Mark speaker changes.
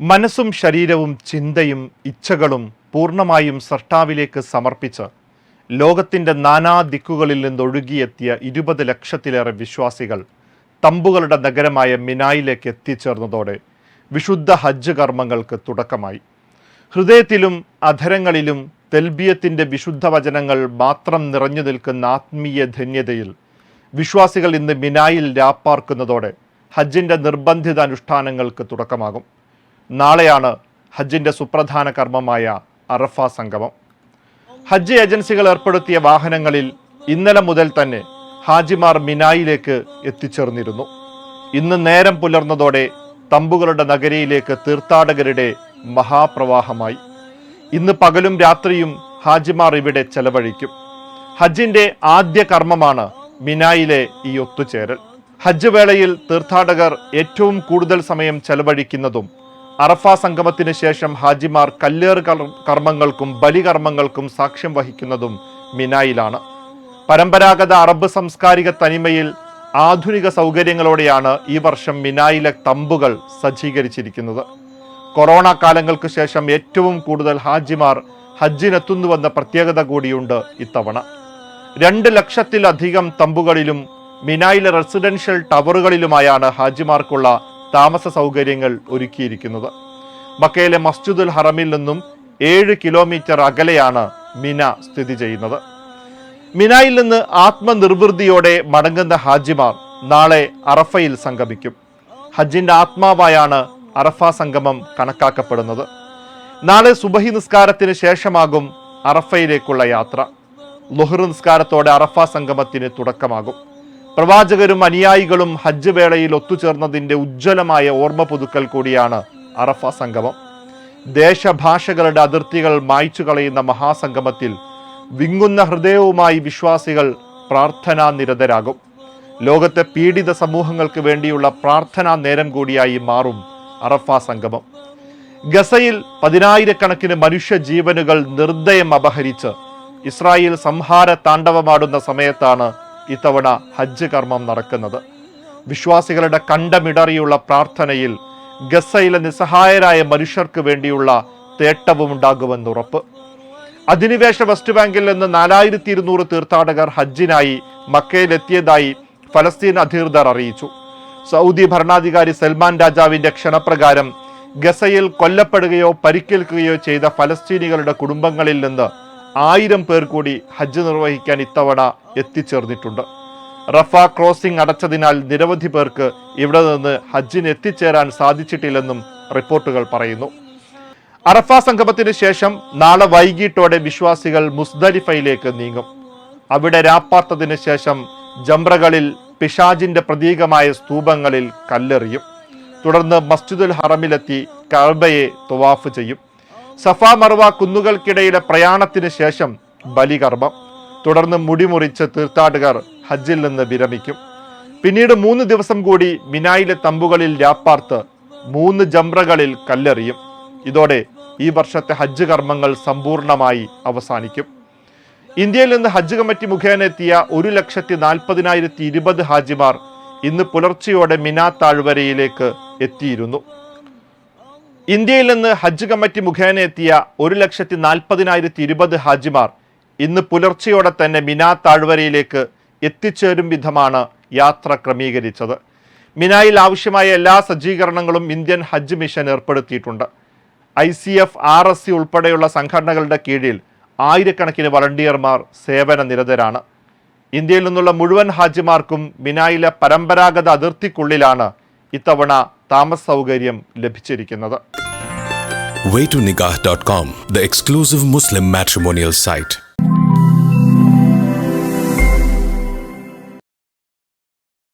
Speaker 1: മനസ്സും ശരീരവും ചിന്തയും ഇച്ഛകളും പൂർണമായും സൃഷ്ടാവിലേക്ക് സമർപ്പിച്ച് ലോകത്തിന്റെ നാനാ ദിക്കുകളിൽ നിന്നൊഴുകിയെത്തിയ ഇരുപത് ലക്ഷത്തിലേറെ വിശ്വാസികൾ തമ്പുകളുടെ നഗരമായ മിനായിലേക്ക് എത്തിച്ചേർന്നതോടെ വിശുദ്ധ ഹജ്ജ് കർമ്മങ്ങൾക്ക് തുടക്കമായി. ഹൃദയത്തിലും അധരങ്ങളിലും തെൽബിയത്തിന്റെ വിശുദ്ധ വചനങ്ങൾ മാത്രം നിറഞ്ഞു നിൽക്കുന്ന ആത്മീയ ധന്യതയിൽ വിശ്വാസികൾ ഇന്ന് മിനായിൽ രാപ്പാർക്കുന്നതോടെ ഹജ്ജിന്റെ നിർബന്ധിത അനുഷ്ഠാനങ്ങൾക്ക് തുടക്കമാകും. നാളെയാണ് ഹജ്ജിന്റെ സുപ്രധാന കർമ്മമായ അറഫ സംഗമം. ഹജ്ജ് ഏജൻസികൾ ഏർപ്പെടുത്തിയ വാഹനങ്ങളിൽ ഇന്നലെ മുതൽ തന്നെ ഹാജിമാർ മിനായിലേക്ക് എത്തിച്ചേർന്നിരുന്നു. ഇന്ന് നേരം പുലർന്നതോടെ തമ്പുകളുടെ നഗരയിലേക്ക് തീർത്ഥാടകരുടെ മഹാപ്രവാഹമായി. ഇന്ന് പകലും രാത്രിയും ഹാജിമാർ ഇവിടെ ചെലവഴിക്കും. ഹജ്ജിന്റെ ആദ്യ കർമ്മമാണ് മിനായിലെ ഈ ഒത്തുചേരൽ. ഹജ്ജ് വേളയിൽ തീർത്ഥാടകർ ഏറ്റവും കൂടുതൽ സമയം ചെലവഴിക്കുന്നതും അറഫ സംഗമത്തിന് ശേഷം ഹാജിമാർ കല്ലേറ് കർ- കർമ്മങ്ങൾക്കും ബലികർമ്മങ്ങൾക്കും സാക്ഷ്യം വഹിക്കുന്നതും മിനായിലാണ്. പരമ്പരാഗത അറബ് സാംസ്കാരിക തനിമയിൽ ആധുനിക സൗകര്യങ്ങളോടെയാണ് ഈ വർഷം മിനായിലെ തമ്പുകൾ സജ്ജീകരിച്ചിരിക്കുന്നത്. കൊറോണ കാലങ്ങൾക്ക് ശേഷം ഏറ്റവും കൂടുതൽ ഹാജിമാർ ഹജ്ജിനെത്തുന്നുവെന്ന പ്രത്യേകത കൂടിയുണ്ട് ഇത്തവണ. രണ്ട് ലക്ഷത്തിലധികം തമ്പുകളിലും മിനായിലെ റെസിഡൻഷ്യൽ ടവറുകളിലുമായാണ് ഹാജിമാർക്കുള്ള താമസ സൗകര്യങ്ങൾ ഒരുക്കിയിരിക്കുന്നത്. മക്കയിലെ മസ്ജിദുൽ ഹറമിൽ നിന്നും ഏഴ് കിലോമീറ്റർ അകലെയാണ് മിന സ്ഥിതി ചെയ്യുന്നത്. മിനായിൽ നിന്ന് ആത്മനിർവൃതിയോടെ മടങ്ങുന്ന ഹാജിമാർ നാളെ അറഫയിൽ സംഗമിക്കും. ഹജ്ജിന്റെ ആത്മാവായാണ് അറഫ സംഗമം കണക്കാക്കപ്പെടുന്നത്. നാളെ സുബഹി നിസ്കാരത്തിന് ശേഷമാകും അറഫയിലേക്കുള്ള യാത്ര. ലുഹർ നിസ്കാരത്തോടെ അറഫ സംഗമത്തിന് തുടക്കമാകും. പ്രവാചകരും അനുയായികളും ഹജ്ജ് വേളയിൽ ഒത്തുചേർന്നതിന്റെ ഉജ്ജ്വലമായ ഓർമ്മ പുതുക്കൽ കൂടിയാണ് അറഫ സംഗമം. ദേശഭാഷകളുടെ അതിർത്തികൾ മായ്ച്ചു കളയുന്ന മഹാസംഗമത്തിൽ വിങ്ങുന്ന ഹൃദയവുമായി വിശ്വാസികൾ പ്രാർത്ഥനാ നിരതരാകും. ലോകത്തെ പീഡിത സമൂഹങ്ങൾക്ക് വേണ്ടിയുള്ള പ്രാർത്ഥനാ നേരം കൂടിയായി മാറും അറഫ സംഗമം. ഗസയിൽ പതിനായിരക്കണക്കിന് മനുഷ്യ ജീവനുകൾ നിർദ്ദയം അപഹരിച്ച് ഇസ്രായേൽ സംഹാര താണ്ഡവമാടുന്ന സമയത്താണ് ഇത്തവണ ഹജ്ജ് കർമ്മം നടക്കുന്നത്. വിശ്വാസികളുടെ കണ്ടമിടറിയുള്ള പ്രാർത്ഥനയിൽ ഗസയിലെ നിസ്സഹായരായ മനുഷ്യർക്ക് വേണ്ടിയുള്ള തേട്ടവും ഉണ്ടാകുമെന്ന് ഉറപ്പ്. അധിനിവേശ വെസ്റ്റ് ബാങ്കിൽ നിന്ന് നാലായിരത്തി ഇരുന്നൂറ് തീർത്ഥാടകർ ഹജ്ജിനായി മക്കയിലെത്തിയതായി ഫലസ്തീൻ അധികൃതർ അറിയിച്ചു. സൗദി ഭരണാധികാരി സൽമാൻ രാജാവിന്റെ ക്ഷണപ്രകാരം ഗസയിൽ കൊല്ലപ്പെടുകയോ പരിക്കേൽക്കുകയോ ചെയ്ത ഫലസ്തീനികളുടെ കുടുംബങ്ങളിൽ നിന്ന് ആയിരം പേർ കൂടി ഹജ്ജ് നിർവഹിക്കാൻ ഇത്തവണ എത്തിച്ചേർന്നിട്ടുണ്ട്. റഫ ക്രോസിംഗ് അടച്ചതിനാൽ നിരവധി പേർക്ക് ഇവിടെ നിന്ന് ഹജ്ജിന് എത്തിച്ചേരാൻ സാധിച്ചിട്ടില്ലെന്നും റിപ്പോർട്ടുകൾ പറയുന്നു. അറഫ സംഗമത്തിന് ശേഷം നാളെ വൈകിട്ടോടെ വിശ്വാസികൾ മുസ്ദലിഫയിലേക്ക് നീങ്ങും. അവിടെ രാപ്പാർത്തതിന് ശേഷം ജംറകളിൽ പിഷാജിന്റെ പ്രതീകമായ സ്തൂപങ്ങളിൽ കല്ലെറിയും. തുടർന്ന് മസ്ജിദുൽ ഹറമിലെത്തി കഅബയെ തുവാഫ് ചെയ്യും. സഫ മർവ കുന്നുകൾക്കിടയിലെ പ്രയാണത്തിന് ശേഷം ബലികർമ്മം. തുടർന്ന് മുടിമുറിച്ച് തീർത്ഥാടകർ ഹജ്ജിൽ നിന്ന് വിരമിക്കും. പിന്നീട് മൂന്ന് ദിവസം കൂടി മിനായിലെ തമ്പുകളിൽ രാപ്പാർത്ത് മൂന്ന് ജംറകളിൽ കല്ലെറിയും. ഇതോടെ ഈ വർഷത്തെ ഹജ്ജ് കർമ്മങ്ങൾ സമ്പൂർണമായി അവസാനിക്കും. ഇന്ത്യയിൽ നിന്ന് ഹജ്ജ് കമ്മിറ്റി മുഖേന എത്തിയ ഒരു ലക്ഷത്തി നാൽപ്പതിനായിരത്തി ഇരുപത് ഹാജിമാർ ഇന്ന് പുലർച്ചയോടെ മിനാ താഴ്വരയിലേക്ക് എത്തിയിരുന്നു. ഇന്ത്യയിൽ നിന്ന് ഹജ്ജ് കമ്മിറ്റി മുഖേന എത്തിയ ഒരു ലക്ഷത്തി നാൽപ്പതിനായിരത്തി ഇരുപത് ഹാജിമാർ ഇന്ന് പുലർച്ചെയോടെ തന്നെ മിനാ താഴ്വരയിലേക്ക് എത്തിച്ചേരും വിധമാണ് യാത്ര ക്രമീകരിച്ചത്. മിനായിൽ ആവശ്യമായ എല്ലാ സജ്ജീകരണങ്ങളും ഇന്ത്യൻ ഹജ്ജ് മിഷൻ ഏർപ്പെടുത്തിയിട്ടുണ്ട്. I C F R S C ഉൾപ്പെടെയുള്ള സംഘടനകളുടെ കീഴിൽ ആയിരക്കണക്കിന് വളണ്ടിയർമാർ സേവന നിരതരാണ്. ഇന്ത്യയിൽ നിന്നുള്ള മുഴുവൻ ഹാജിമാർക്കും മിനായിലെ പരമ്പരാഗത അതിർത്തിക്കുള്ളിലാണ് ഇത്തവണ താമസ സൗകര്യം ലഭിച്ചിരിക്കുന്നത്
Speaker 2: waytonikah.com, the exclusive Muslim matrimonial site.